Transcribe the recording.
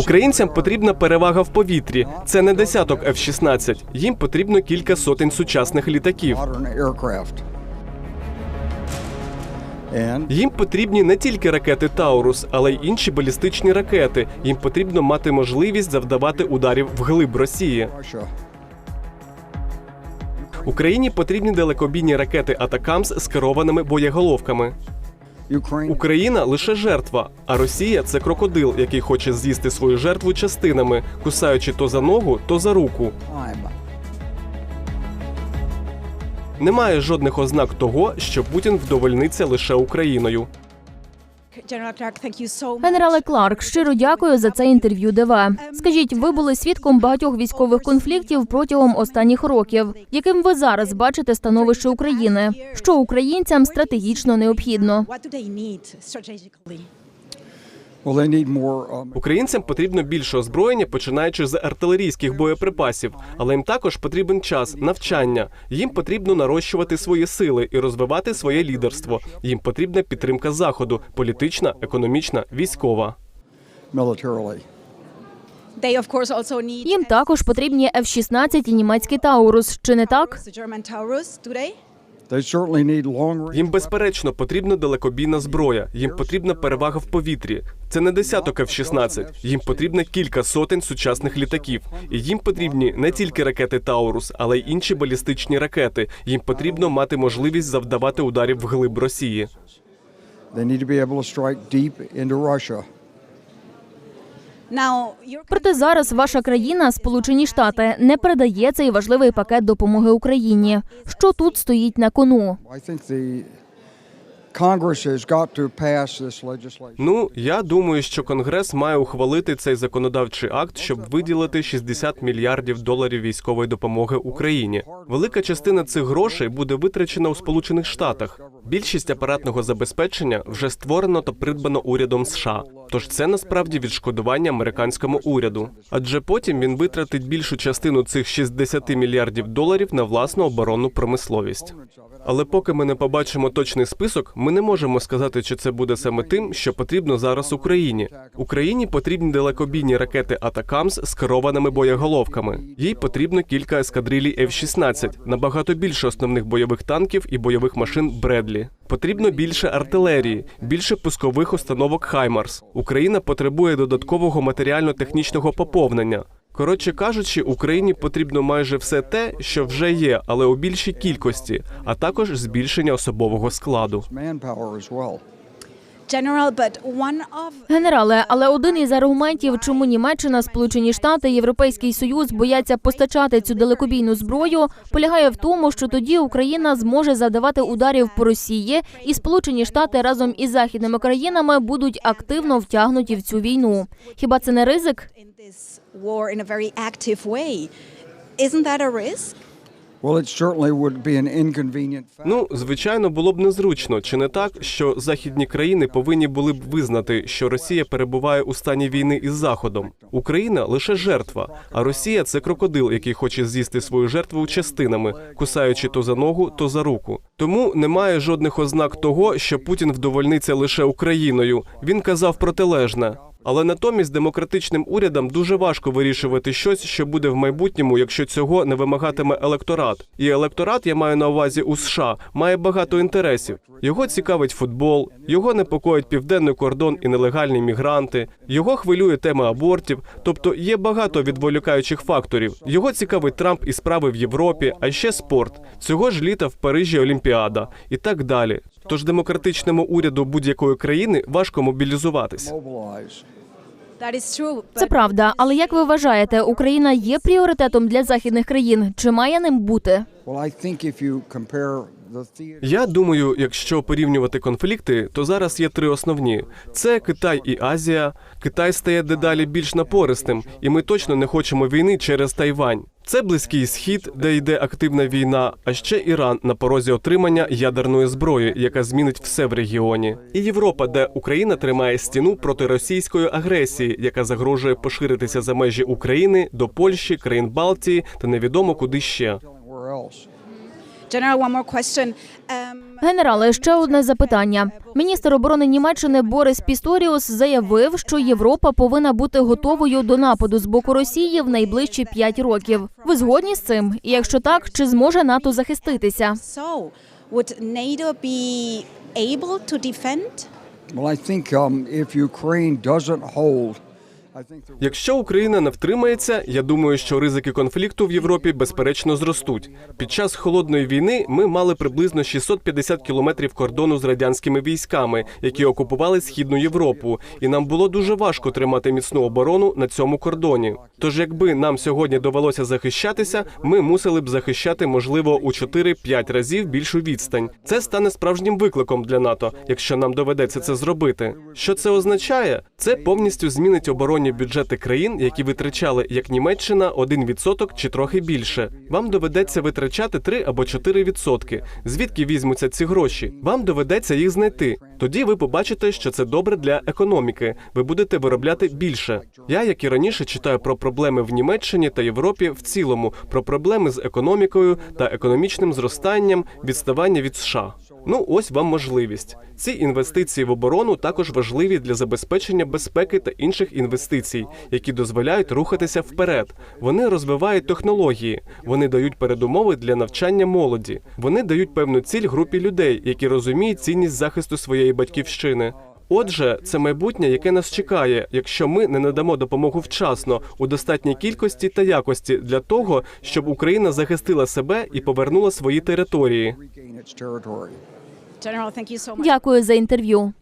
Українцям потрібна перевага в повітрі. Це не десяток F-16. Їм потрібно кілька сотень сучасних літаків. Їм потрібні не тільки ракети Таурус, але й інші балістичні ракети. Їм потрібно мати можливість завдавати ударів вглиб Росії. Україні потрібні далекобійні ракети Атакамс з керованими боєголовками. Україна лише жертва, а Росія це крокодил, який хоче з'їсти свою жертву частинами, кусаючи то за ногу, то за руку. Немає жодних ознак того, що Путін вдовольниться лише Україною. Генерале Кларк, щиро дякую за це інтерв'ю. ДВ. Скажіть, ви були свідком багатьох військових конфліктів протягом останніх років. Яким ви зараз бачите становище України? Що українцям стратегічно необхідно? Українцям потрібно більше озброєння, починаючи з артилерійських боєприпасів, але їм також потрібен час, навчання. Їм потрібно нарощувати свої сили і розвивати своє лідерство. Їм потрібна підтримка заходу політична, економічна, військова. militarily. They of course also need Їм також потрібні F-16 і німецький Таурус. Чи не так? Їм безперечно потрібна далекобійна зброя. Їм потрібна перевага в повітрі. Це не десяток F-16. Їм потрібно кілька сотень сучасних літаків. І їм потрібні не тільки ракети Таурус, але й інші балістичні ракети. Їм потрібно мати можливість завдавати ударів вглиб Росії. Проте зараз ваша країна, Сполучені Штати, не передає цей важливий пакет допомоги Україні. Що тут стоїть на кону? Ну, я думаю, що Конгрес має ухвалити цей законодавчий акт, щоб виділити 60 мільярдів доларів військової допомоги Україні. Велика частина цих грошей буде витрачена у Сполучених Штатах. Більшість апаратного забезпечення вже створено та придбано урядом США. Тож це насправді відшкодування американському уряду. Адже потім він витратить більшу частину цих 60 мільярдів доларів на власну оборонну промисловість. Але поки ми не побачимо точний список, ми не можемо сказати, чи це буде саме тим, що потрібно зараз Україні. Україні потрібні далекобійні ракети Атакамс з керованими боєголовками. Їй потрібно кілька ескадрилій F-16, набагато більше основних бойових танків і бойових машин Бредлі. Потрібно більше артилерії, більше пускових установок Хаймарс. Україна потребує додаткового матеріально-технічного поповнення. Коротше кажучи, Україні потрібно майже все те, що вже є, але у більшій кількості, а також збільшення особового складу. Генерале, але один із аргументів, чому Німеччина, Сполучені Штати, Європейський Союз бояться постачати цю далекобійну зброю, полягає в тому, що тоді Україна зможе завдавати ударів по Росії, і Сполучені Штати разом із західними країнами будуть активно втягнуті в цю війну. Хіба це не ризик? Ну, звичайно, було б незручно, чи не так, що західні країни повинні були б визнати, що Росія перебуває у стані війни із Заходом. Україна лише жертва, а Росія це крокодил, який хоче з'їсти свою жертву частинами, кусаючи то за ногу, то за руку. Тому немає жодних ознак того, що Путін вдовольниться лише Україною. Він казав протилежне. Але натомість демократичним урядам дуже важко вирішувати щось, що буде в майбутньому, якщо цього не вимагатиме електорат. І електорат, я маю на увазі у США, має багато інтересів. Його цікавить футбол, його непокоїть південний кордон і нелегальні мігранти, його хвилює тема абортів. Тобто є багато відволікаючих факторів. Його цікавить Трамп і справи в Європі, а ще спорт. Цього ж літа в Парижі Олімпіада і так далі. Тож демократичному уряду будь-якої країни важко мобілізуватись. Це правда. Але як ви вважаєте, Україна є пріоритетом для західних країн? Чи має ним бути? Я думаю, якщо порівнювати конфлікти, то зараз є три основні: це Китай і Азія. Китай стає дедалі більш напористим, і ми точно не хочемо війни через Тайвань. Це близький схід, де йде активна війна, а ще Іран на порозі отримання ядерної зброї, яка змінить все в регіоні. І Європа, де Україна тримає стіну проти російської агресії, яка загрожує поширитися за межі України до Польщі, країн Балтії та невідомо куди ще. Генерале, ще одне запитання. Міністр оборони Німеччини Борис Пісторіус заявив, що Європа повинна бути готовою до нападу з боку Росії в найближчі п'ять років. Ви згодні з цим? І якщо так, чи зможе НАТО захиститися? So, would NATO be able to defend? Well, I think um, if Ukraine doesn't hold, Якщо Україна не втримається, я думаю, що ризики конфлікту в Європі безперечно зростуть. Під час холодної війни ми мали приблизно 650 кілометрів кордону з радянськими військами, які окупували східну Європу, і нам було дуже важко тримати міцну оборону на цьому кордоні. Тож, якби нам сьогодні довелося захищатися, ми мусили б захищати можливо у 4-5 разів більшу відстань. Це стане справжнім викликом для НАТО, якщо нам доведеться це зробити. Що це означає? Це повністю змінить оборонні бюджети країн, які витрачали як Німеччина 1% чи трохи більше. Вам доведеться витрачати 3 або 4%. Звідки візьмуться ці гроші? Вам доведеться їх знайти. Тоді ви побачите, що це добре для економіки. Ви будете виробляти більше. Я, як і раніше, читаю про проблеми в Німеччині та Європі в цілому, про проблеми з економікою та економічним зростанням, відставання від США. Ну, ось вам можливість. Ці інвестиції в оборону також важливі для забезпечення безпеки та інших інвестицій, які дозволяють рухатися вперед. Вони розвивають технології, вони дають передумови для навчання молоді. Вони дають певну ціль групі людей, які розуміють цінність захисту своєї батьківщини. Отже, це майбутнє, яке нас чекає, якщо ми не надамо допомогу вчасно у достатній кількості та якості для того, щоб Україна захистила себе і повернула свої території. Its territory. General, thank you so much. Дякую за інтерв'ю.